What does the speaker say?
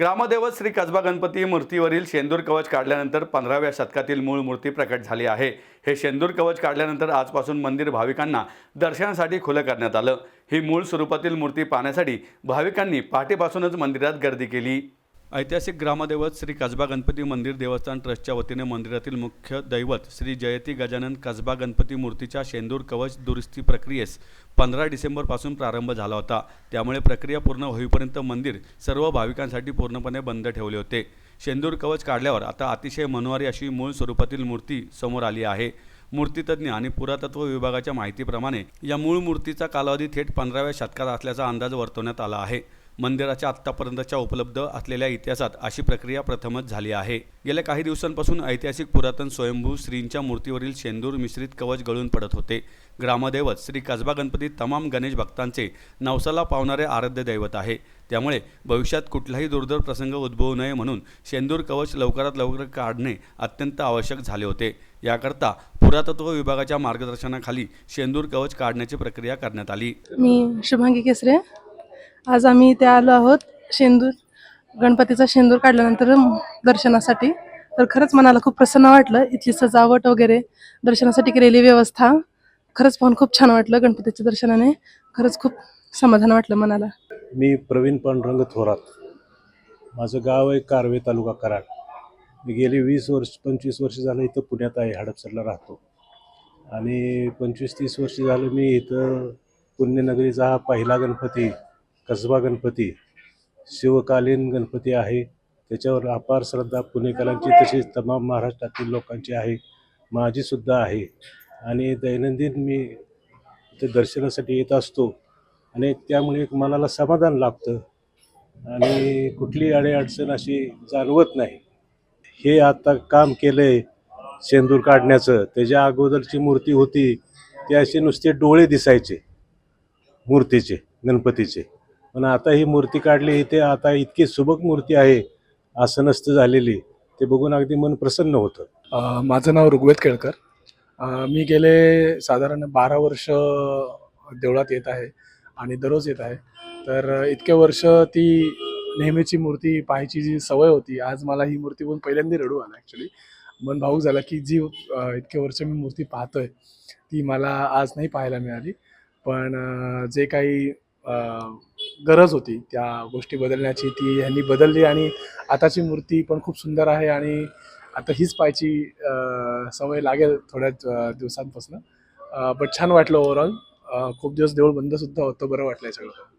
ग्रामदेवत श्री कसबा गणपती मूर्तीवरील शेंदूर कवच काढल्यानंतर पंधराव्या शतकातील मूळ मूर्ती प्रकट झाली आहे. हे शेंदूर कवच काढल्यानंतर आजपासून मंदिर भाविकांना दर्शनासाठी खुलं करण्यात आलं. ही मूळ स्वरूपातील मूर्ती पाहण्यासाठी भाविकांनी पहाटेपासूनच मंदिरात गर्दी केली. ऐतिहासिक ग्रामदैवत श्री कसबा गणपती मंदिर देवस्थान ट्रस्टच्या वतीने मंदिरातील मुख्य दैवत श्री जयती गजानन कसबा गणपती मूर्तीच्या शेंदूर कवच दुरुस्ती प्रक्रियेस पंधरा डिसेंबरपासून प्रारंभ झाला होता. त्यामुळे प्रक्रिया पूर्ण होईपर्यंत मंदिर सर्व भाविकांसाठी पूर्णपणे बंद ठेवले होते. शेंदूर कवच काढल्यावर आता अतिशय मनोहारी अशी मूळ स्वरूपातील मूर्ती समोर आली आहे. मूर्तीतज्ञ आणि पुरातत्व विभागाच्या माहितीप्रमाणे या मूळ मूर्तीचा कालावधी थेट पंधराव्या शतकात असल्याचा अंदाज वर्तवण्यात आला आहे. मंदिराच्या आत्तापर्यंतच्या उपलब्ध असलेल्या इतिहासात अशी प्रक्रिया प्रथमच झाली आहे. गेल्या काही दिवसांपासून ऐतिहासिक पुरातन स्वयंभू श्रींच्या मूर्तीवरील शेंदूर मिश्रित कवच गळून पडत होते. ग्रामदैवत श्री कसबा गणपती तमाम गणेश भक्तांचे नवसाला पावणारे आराध्य दैवत आहे. त्यामुळे भविष्यात कुठलाही दुर्धर प्रसंग उद्भवू नये म्हणून शेंदूर कवच लवकरात लवकर काढणे अत्यंत आवश्यक झाले होते. याकरता पुरातत्व विभागाच्या मार्गदर्शनाखाली शेंदूर कवच काढण्याची प्रक्रिया करण्यात आली. मी शुभांगी केसरे आज आम्ही इथे आलो आहोत शेंदूर गणपतीचा शेंदूर काढल्यानंतर दर्शनासाठी. तर खरंच मनाला खूप प्रसन्न वाटलं इथली सजावट वगैरे दर्शनासाठी केलेली व्यवस्था. खरंच पाहून खूप छान वाटलं गणपतीच्या दर्शनाने. खरंच खूप समाधान वाटलं मनाला. मी प्रवीण पांडुरंग थोरात माझं गाव आहे कारवे तालुका कराड. मी गेली वीस वर्ष पंचवीस वर्ष झालं इथं पुण्यात आहे हडपसरला राहतो. आणि पंचवीस तीस वर्ष झालं मी इथं पुण्यनगरीचा हा पहिला गणपती कसबा गणपती शिवकालीन गणपती आहे. त्याच्यावर अपार श्रद्धा पुणेकरांची तसेच तमाम महाराष्ट्रातील लोकांची आहे. माझीसुद्धा आहे. आणि दैनंदिन मी ते दर्शनासाठी येत असतो. आणि त्यामुळे एक मनाला समाधान लाभतं. आणि कुठली अडीअडचण अशी जाणवत नाही. हे आता काम केलं आहे शेंदूर काढण्याचं. त्याच्या अगोदरची मूर्ती होती. ते असे नुसते डोळे दिसायचे. मूर्तीचे गणपतीचे. पण आता ही मूर्ती काढली इथे आता इतकी सुबक मूर्ती आहे आसनस्थ झालेली. ते बघून अगदी मन प्रसन्न होतं. माझं नाव ऋग्वेद केळकर. मी गेले साधारण बारा वर्ष देवळात येत आहे आणि दररोज येत आहे. तर इतके वर्ष ती नेहमीची मूर्ती पाहायची जी सवय होती आज मला ही मूर्ती बघून पहिल्यांदा रडू आला ॲक्च्युली मन भाऊक झाला की जी इतके वर्ष मी मूर्ती पाहतोय ती मला आज नाही पाहायला मिळाली. पण जे काही गरज होती त्या गोष्टी बदलण्याची. ती ह्यांनी बदलली आणि आताची मूर्ती पण खूप सुंदर आहे आणि आता हीच पाहायची सवय लागेल थोड्या दिवसांपासून. बट छान वाटलं ओव्हरऑल खूप दिवस देऊळ बंद सुद्धा होतं बरं वाटलंय सगळं.